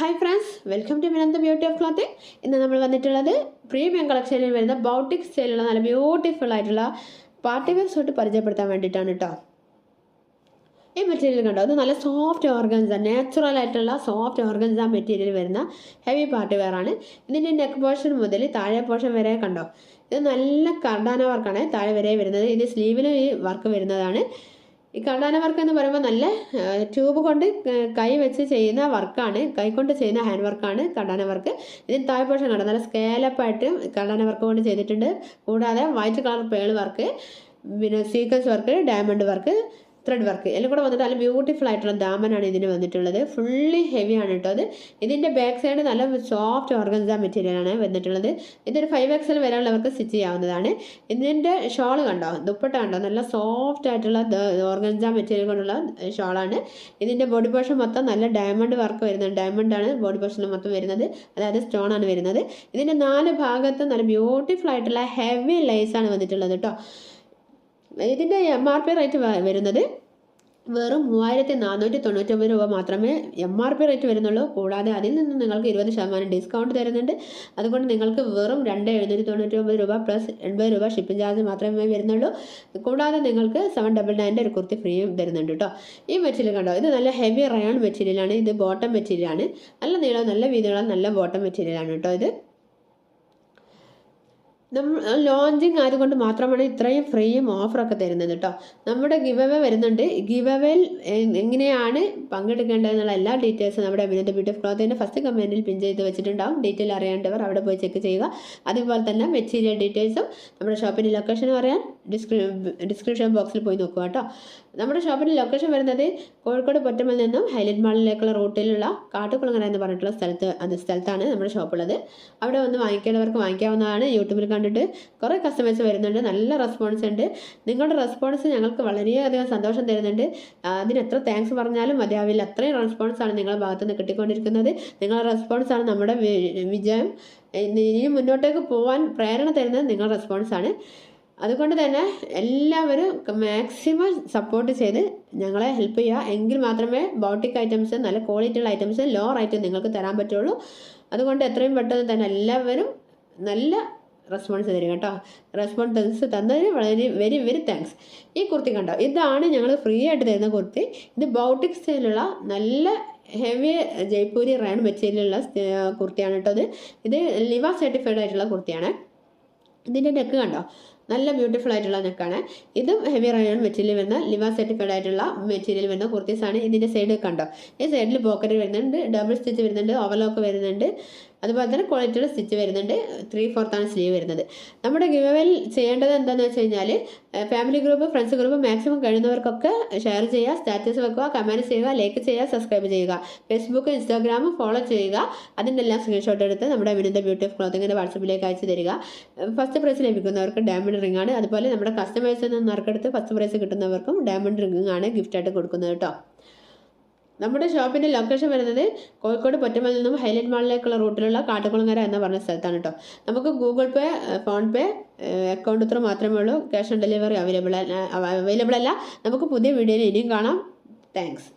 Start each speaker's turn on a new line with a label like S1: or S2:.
S1: Hi friends welcome to Vinantha beauty of clothing ഇന്ന് നമ്മൾ വന്നിട്ടുള്ളത് പ്രീമിയം കളക്ഷനിൽ വരുന്ന ബൗട്ടിക് സ്റ്റൈലുള്ള നല്ല ബ്യൂട്ടിഫുൾ ആയിട്ടുള്ള പാർട്ടി വെയർ സൂട്ട് പരിചയപ്പെടുത്താൻ വേണ്ടിയിട്ടാണ് കേട്ടോ ഈ മെറ്റീരിയൽ കണ്ടോ? അത് നല്ല സോഫ്റ്റ് ഓർഗൻസ നാച്ചുറൽ ആയിട്ടുള്ള സോഫ്റ്റ് ഓർഗൻസ മെറ്റീരിയൽ വരുന്ന ഹെവി പാർട്ടി വെയറാണ് ഇതിന്റെ നെക്ക് പോർഷൻ മുതൽ താഴെ പോർഷൻ വരെ കണ്ടോ? ഇത് നല്ല കർഡാന വർക്കാണ് താഴെ വരെ വരുന്നത്. ഇത് സ്ലീവിലും ഈ വർക്ക് വരുന്നതാണ്. ഈ കണ്ടാന വർക്ക് എന്ന് പറയുമ്പോൾ നല്ല ട്യൂബ് കൊണ്ട് കൈ വെച്ച് ചെയ്യുന്ന വർക്കാണ് കൈ കൊണ്ട് ചെയ്യുന്ന ഹാൻഡ് വർക്കാണ് കണ്ടാന വർക്ക് ഇതിന് താഴെ പോഷൻ കണ്ടോ? നല്ല സ്കേലപ്പായിട്ട് കണ്ടാന വർക്ക് കൊണ്ട് ചെയ്തിട്ടുണ്ട്. കൂടാതെ വൈറ്റ് കളർ പേൾ വർക്ക് പിന്നെ sequence work diamond work thread work എല്ലാം കൂടെ വന്നിട്ട് നല്ല ബ്യൂട്ടിഫുൾ ആയിട്ടുള്ള ദാമനാണ് ഇതിന് വന്നിട്ടുള്ളത്. ഫുള്ളി ഹെവി ആണ് കേട്ടോ അത്. ഇതിന്റെ ബാക്ക് സൈഡ് നല്ല സോഫ്റ്റ് ഓർഗൻസ മെറ്റീരിയലാണ് വന്നിട്ടുള്ളത്. ഇതൊരു ഫൈവ് എക്സൽ വരെയുള്ളവർക്ക് സ്റ്റിച്ച് ചെയ്യാവുന്നതാണ്. ഇതിന്റെ ഷോൾ കണ്ടോ? ദുപ്പട്ട കണ്ടോ? നല്ല സോഫ്റ്റ് ആയിട്ടുള്ള ഓർഗൻസ മെറ്റീരിയൽ കൊണ്ടുള്ള ഷോളാണ് ഇതിന്റെ ബോഡി പോർഷൻ മൊത്തം നല്ല ഡയമണ്ട് വർക്ക് വരുന്നത് ഡയമണ്ട് ആണ് ബോഡി പോർഷനിൽ മൊത്തം വരുന്നത്. അതായത് സ്റ്റോൺ ആണ് വരുന്നത്. ഇതിന്റെ നാല് ഭാഗത്ത് നല്ല ബ്യൂട്ടിഫുൾ ആയിട്ടുള്ള ഹെവി ലൈസ് ആണ് വന്നിട്ടുള്ളത് കേട്ടോ. ഇതിന്റെ എം ആർ പി റേറ്റ് വരുന്നത് വെറും മൂവായിരത്തി നാനൂറ്റി തൊണ്ണൂറ്റൊമ്പത് രൂപ മാത്രമേ എം ആർ പി റേറ്റ് വരുന്നുള്ളൂ. കൂടാതെ അതിൽ നിന്ന് നിങ്ങൾക്ക് ഇരുപത് ശതമാനം ഡിസ്കൗണ്ട് തരുന്നുണ്ട്. അതുകൊണ്ട് നിങ്ങൾക്ക് വെറും രണ്ട് എഴുന്നൂറ്റി തൊണ്ണൂറ്റി ഒമ്പത് രൂപ പ്ലസ് എൺപത് രൂപ ഷിപ്പിംഗ് ചാർജ് മാത്രമേ വരുന്നുള്ളൂ. കൂടാതെ നിങ്ങൾക്ക് സെവൻ ഡബിൾ നയന്റെ ഒരു കുർത്തി ഫ്രീയും തരുന്നുണ്ട് കേട്ടോ ഈ മെറ്റീരിയൽ കണ്ടോ? ഇത് നല്ല ഹെവി റയോൺ മെറ്റീരിയലാണ് ഇത് ബോട്ടം മെറ്റീരിയലാണ് നല്ല നീളം നല്ല വീതിയുള്ള നല്ല ബോട്ടം മെറ്റീരിയലാണ് കേട്ടോ ഇത്. നമ്മൾ ലോഞ്ചിങ് ആയതുകൊണ്ട് മാത്രമാണ് ഇത്രയും ഫ്രീയും ഓഫറൊക്കെ തരുന്നത് കേട്ടോ നമ്മുടെ ഗിവ് അവേ വരുന്നുണ്ട് ഗിവ് അവേയിൽ എങ്ങനെയാണ് പങ്കെടുക്കേണ്ടതെന്നുള്ള എല്ലാ ഡീറ്റെയിൽസും നമ്മുടെ അഭിനന്ദ ബ്യൂട്ടി ക്ലോത്തിന്റെ ഫസ്റ്റ് കമന്റിൽ പിൻ ചെയ്ത് വെച്ചിട്ടുണ്ടാവും. ഡീറ്റെയിൽ അറിയേണ്ടവർ അവിടെ പോയി ചെക്ക് ചെയ്യുക. അതുപോലെ തന്നെ മെറ്റീരിയൽ ഡീറ്റെയിൽസും നമ്മുടെ ഷോപ്പിന്റെ ലൊക്കേഷൻ അറിയാൻ ഡിസ്ക്രി ഡിസ്ക്രിപ്ഷൻ ബോക്സിൽ പോയി നോക്കുക കേട്ടോ നമ്മുടെ ഷോപ്പിന്റെ ലൊക്കേഷൻ വരുന്നത് കോഴിക്കോട് പൊറ്റമ്മൽ നിന്നും ഹൈലൈറ്റ് മാളിലേക്കുള്ള റൂട്ടിലുള്ള കാട്ടുകുളങ്ങര എന്ന് പറഞ്ഞിട്ടുള്ള സ്ഥലത്ത് സ്ഥലത്താണ് നമ്മുടെ ഷോപ്പുള്ളത് അവിടെ വന്ന് വാങ്ങിക്കേണ്ടവർക്ക് വാങ്ങിക്കാവുന്നതാണ്. യൂട്യൂബിൽ കണ്ടിട്ട് കുറേ കസ്റ്റമേഴ്സ് വരുന്നുണ്ട് നല്ല റെസ്പോൺസ് ഉണ്ട്. നിങ്ങളുടെ റെസ്പോൺസ് ഞങ്ങൾക്ക് വളരെയധികം സന്തോഷം തരുന്നുണ്ട്. അതിന് എത്ര താങ്ക്സ് പറഞ്ഞാലും മതിയാവില്ല. അത്രയും റെസ്പോൺസാണ് നിങ്ങളുടെ ഭാഗത്തു നിന്ന് കിട്ടിക്കൊണ്ടിരിക്കുന്നത്. നിങ്ങളുടെ റെസ്പോൺസാണ് നമ്മുടെ വിജയം. ഇനി മുന്നോട്ടേക്ക് പോകാൻ പ്രേരണ തരുന്നത് നിങ്ങളുടെ റെസ്പോൺസാണ് അതുകൊണ്ട് തന്നെ എല്ലാവരും മാക്സിമം സപ്പോർട്ട് ചെയ്ത് ഞങ്ങളെ ഹെൽപ്പ് ചെയ്യുക. എങ്കിൽ മാത്രമേ ബോട്ടിക് ഐറ്റംസ് നല്ല ക്വാളിറ്റിയുള്ള ഐറ്റംസ് ലോ റേറ്റ് നിങ്ങൾക്ക് തരാൻ പറ്റുള്ളൂ. അതുകൊണ്ട് എത്രയും പെട്ടെന്ന് തന്നെ എല്ലാവരും നല്ല റെസ്പോൺസ് തരും കേട്ടോ. റെസ്പോൺസ് തന്നതിന് വളരെ വെരി വെരി താങ്ക്സ് ഈ കുർത്തി കണ്ടോ? ഇതാണ് ഞങ്ങൾ ഫ്രീ ആയിട്ട് തരുന്ന കുർത്തി. ഇത് ബൗട്ടിക് സ്റ്റൈലുള്ള നല്ല ഹെവി ജയ്പൂരി റയൺ മെറ്റീരിയലുള്ള കുർത്തിയാണ് കേട്ടോ ഇത്. ഇത് ലിവ സർട്ടിഫൈഡ് ആയിട്ടുള്ള കുർത്തിയാണ്. ഇതിന്റെ നെക്ക് കണ്ടോ? നല്ല ബ്യൂട്ടിഫുൾ ആയിട്ടുള്ള നെക്കാണ് ഇതും ഹെവി റയൺ മെറ്റീരിയൽ വരുന്ന ലിവ സർട്ടിഫൈഡ് ആയിട്ടുള്ള മെറ്റീരിയൽ വരുന്ന കുർത്തീസാണ് ഇതിന്റെ സൈഡ് കണ്ടോ? ഈ സൈഡിൽ പോക്കറ്റ് വരുന്നുണ്ട് ഡബിൾ സ്റ്റിച്ച് വരുന്നുണ്ട് ഓവർലോക്ക് വരുന്നുണ്ട്. അതുപോലെ തന്നെ ക്വാളിറ്റിയുടെ സ്റ്റിച്ച് വരുന്നുണ്ട്. ത്രീ ഫോർത്താണ് സ്ലീവ് വരുന്നത്. നമ്മുടെ ഗിവവേൽ ചെയ്യേണ്ടത് എന്താണെന്ന് വെച്ച് കഴിഞ്ഞാൽ family group friends group maximum കഴിയുന്നവർക്കൊക്കെ share ചെയ്യുക സ്റ്റാറ്റസ് വെക്കുക കമന്റ് ചെയ്യുക ലൈക്ക് ചെയ്യുക സബ്സ്ക്രൈബ് ചെയ്യുക. ഫേസ്ബുക്ക് ഇൻസ്റ്റാഗ്രാം ഫോളോ ചെയ്യുക. അതിന്റെ എല്ലാം സ്ക്രീൻഷോട്ട് എടുത്ത് നമ്മുടെ വിനന്ദ ബ്യൂട്ടി ഓഫ് ക്ലോത്തിങ്ങിന്റെ വാട്സപ്പിലേക്ക് അയച്ചു തരിക. ഫസ്റ്റ് പ്രൈസ് ലഭിക്കുന്നവർക്ക് ഡയമണ്ട് റിംഗ് ആണ്. അതുപോലെ നമ്മുടെ കസ്റ്റമേഴ്സിൽ നിന്ന് നറുക്കെടുത്ത് ഫസ്റ്റ് പ്രൈസ് കിട്ടുന്നവർക്കും ഡയമണ്ട് റിംഗ് ആണ് ഗിഫ്റ്റായിട്ട് കൊടുക്കുന്നത് കേട്ടോ. നമ്മുടെ ഷോപ്പിന്റെ ലൊക്കേഷൻ വരുന്നത് കോഴിക്കോട് പൊറ്റമൽ നിന്നും ഹൈലൈറ്റ് മാളിലേക്കുള്ള റൂട്ടിലുള്ള കാട്ടുകുളങ്ങര എന്ന് പറഞ്ഞ സ്ഥലത്താണ് കേട്ടോ. നമുക്ക് ഗൂഗിൾ പേ ഫോൺ പേ അക്കൗണ്ട് ഇത്ര മാത്രമേ ഉള്ളൂ. Cash on delivery available available അല്ല. നമുക്ക് പുതിയ വീഡിയോയിൽ ഇനിയും കാണാം. താങ്ക്സ്